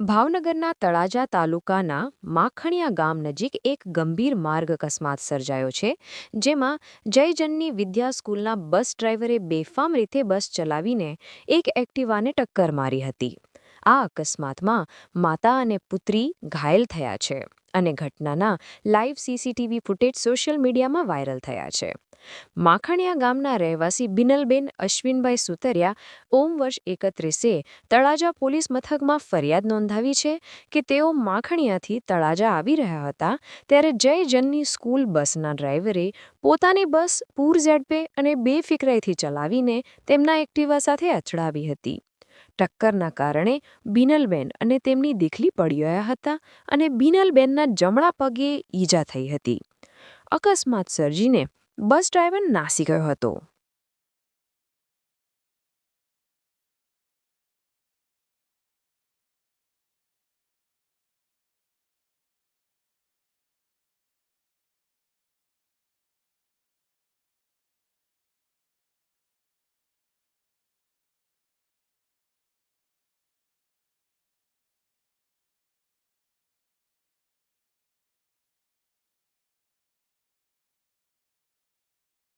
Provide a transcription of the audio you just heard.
ભાવનગરના તળાજા તાલુકાના માખણિયા ગામ નજીક એક ગંભીર માર્ગ અકસ્માત સર્જાયો છે, જેમાં જયજનની વિદ્યા સ્કૂલના બસ ડ્રાઈવરે બેફામ રીતે બસ ચલાવીને એક એક્ટિવાને ટક્કર મારી હતી. આ અકસ્માતમાં માતા અને પુત્રી ઘાયલ થયા છે અને ઘટનાના લાઈવ સીસીટીવી ફૂટેજ સોશિયલ મીડિયામાં વાયરલ થયા છે. માખણિયા ગામના રહેવાસી બિનલબેન અશ્વિનભાઈ સુતરિયા ઓમ વર્ષ એકત્રીસે તળાજા પોલીસ મથકમાં ફરિયાદ નોંધાવી છે કે તેઓ માખણિયાથી તળાજા આવી રહ્યા હતા ત્યારે જય જનની સ્કૂલ બસના ડ્રાઈવરે પોતાની બસ પૂર ઝડપે અને બેફિકરાઈથી ચલાવીને તેમના એક્ટિવા સાથે અથડાવી હતી. ટક્કરના કારણે બિનલબેન અને તેમની દીખલી પડી ગયા હતા અને બિનલબેનના જમણા પગે ઈજા થઈ હતી. અકસ્માત સર્જીને બસ ડ્રાઈવર નાસી ગયો હતો.